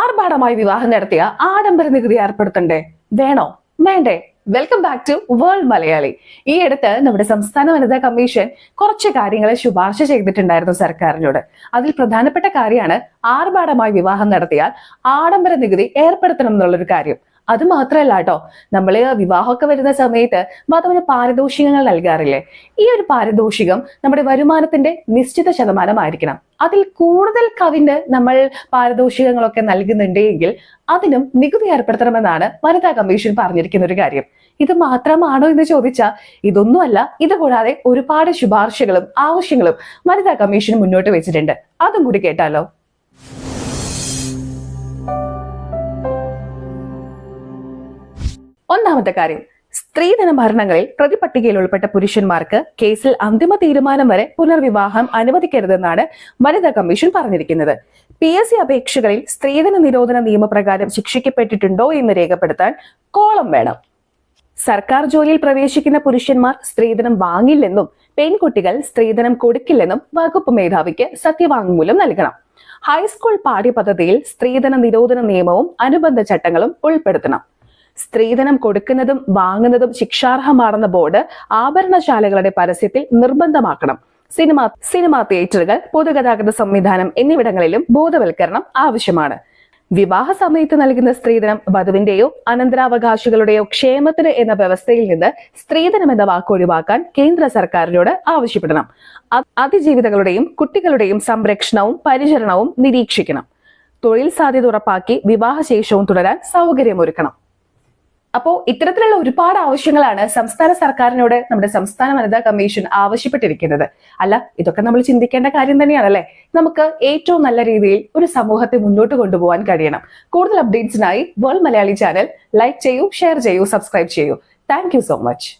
ആർഭാടമായി വിവാഹം നടത്തിയ ആഡംബര നികുതി ഏർപ്പെടുത്തണ്ടേ? വേണോ? വേണ്ടേ? Welcome back to world Malayali ഈ അടുത്ത് നമ്മുടെ സംസ്ഥാന വനിതാ കമ്മീഷൻ കുറച്ച് കാര്യങ്ങളെ ശുപാർശ ചെയ്തിട്ടുണ്ടായിരുന്നു സർക്കാരിനോട്. അതിൽ പ്രധാനപ്പെട്ട കാര്യമാണ് ആർഭാടമായി വിവാഹം നടത്തിയാൽ ആഡംബര നികുതി ഏർപ്പെടുത്തണം എന്നുള്ളൊരു കാര്യം. അത് മാത്രമല്ല കേട്ടോ നമ്മൾ വിവാഹമൊക്കെ വരുന്ന സമയത്ത് മാത്രമല്ല പാരിതോഷികങ്ങൾ നൽകാറില്ലേ? ഈ ഒരു പാരിതോഷികം നമ്മുടെ വരുമാനത്തിന്റെ നിശ്ചിത ശതമാനമായിരിക്കണം. അതിൽ കൂടുതൽ കവിന് നമ്മൾ പാരിതോഷികങ്ങളൊക്കെ നൽകുന്നുണ്ടെങ്കിൽ അതിനും നികുതി ഏർപ്പെടുത്തണമെന്നാണ് വനിതാ കമ്മീഷൻ പറഞ്ഞിരിക്കുന്ന ഒരു കാര്യം. ഇത് മാത്രമാണോ എന്ന് ചോദിച്ചാൽ ഇതൊന്നുമല്ല. ഇതുകൂടാതെ ഒരുപാട് ശുപാർശകളും ആവശ്യങ്ങളും വനിതാ കമ്മീഷൻ മുന്നോട്ട് വെച്ചിട്ടുണ്ട്. അതും കൂടി കേട്ടാലോ? ഒന്നാമത്തെ കാര്യം. സ്ത്രീധന മരണങ്ങളിൽ പ്രതിപട്ടികയിൽ ഉൾപ്പെട്ട പുരുഷന്മാർക്ക് കേസിൽ അന്തിമ തീരുമാനം വരെ പുനർവിവാഹം അനുവദിക്കരുതെന്നാണ് വനിതാ കമ്മീഷൻ പറഞ്ഞിരിക്കുന്നത്. പി എസ് സി അപേക്ഷകളിൽ സ്ത്രീധന നിരോധന നിയമപ്രകാരം ശിക്ഷിക്കപ്പെട്ടിട്ടുണ്ടോ എന്ന് രേഖപ്പെടുത്താൻ കോളം വേണം. സർക്കാർ ജോലിയിൽ പ്രവേശിക്കുന്ന പുരുഷന്മാർ സ്ത്രീധനം വാങ്ങില്ലെന്നും പെൺകുട്ടികൾ സ്ത്രീധനം കൊടുക്കില്ലെന്നും വകുപ്പ് മേധാവിക്ക് സത്യവാങ്മൂലം നൽകണം. ഹൈസ്കൂൾ പാഠ്യപദ്ധതിയിൽ സ്ത്രീധന നിരോധന നിയമവും അനുബന്ധ ചട്ടങ്ങളും ഉൾപ്പെടുത്തണം. സ്ത്രീധനം കൊടുക്കുന്നതും വാങ്ങുന്നതും ശിക്ഷാർഹമാണെന്ന ബോർഡ് ആഭരണശാലകളുടെ പരസ്യത്തിൽ നിർബന്ധമാക്കണം. സിനിമ സിനിമാ തിയേറ്ററുകൾ പൊതുഗതാഗത സംവിധാനം എന്നിവിടങ്ങളിലും ബോധവൽക്കരണം ആവശ്യമാണ്. വിവാഹ സമയത്ത് നൽകുന്ന സ്ത്രീധനം വധുവിന്റെയോ അനന്തരാവകാശികളുടെയോ ക്ഷേമത്തിന് എന്ന വ്യവസ്ഥയിൽ നിന്ന് സ്ത്രീധനം എന്ന വാക്ക് ഒഴിവാക്കാൻ കേന്ദ്ര സർക്കാരിനോട് ആവശ്യപ്പെടണം. അതിജീവിതകളുടെയും കുട്ടികളുടെയും സംരക്ഷണവും പരിചരണവും നിരീക്ഷിക്കണം. തൊഴിൽ സാധ്യത ഉറപ്പാക്കി വിവാഹശേഷവും തുടരാൻ സൗകര്യമൊരുക്കണം. അപ്പോ ഇത്തരത്തിലുള്ള ഒരുപാട് ആവശ്യങ്ങളാണ് സംസ്ഥാന സർക്കാരിനോട് നമ്മുടെ സംസ്ഥാന വനിതാ കമ്മീഷൻ ആവശ്യപ്പെട്ടിരിക്കുന്നത്. അല്ല ഇതൊക്കെ നമ്മൾ ചിന്തിക്കേണ്ട കാര്യം തന്നെയാണ് തന്നെയാണല്ലേ നമുക്ക് ഏറ്റവും നല്ല രീതിയിൽ ഒരു സമൂഹത്തെ മുന്നോട്ട് കൊണ്ടുപോകാൻ കഴിയണം. കൂടുതൽ അപ്ഡേറ്റ്സിനായി വേൾഡ് മലയാളി ചാനൽ ലൈക്ക് ചെയ്യൂ ഷെയർ ചെയ്യൂ സബ്സ്ക്രൈബ് ചെയ്യൂ. Thank so much.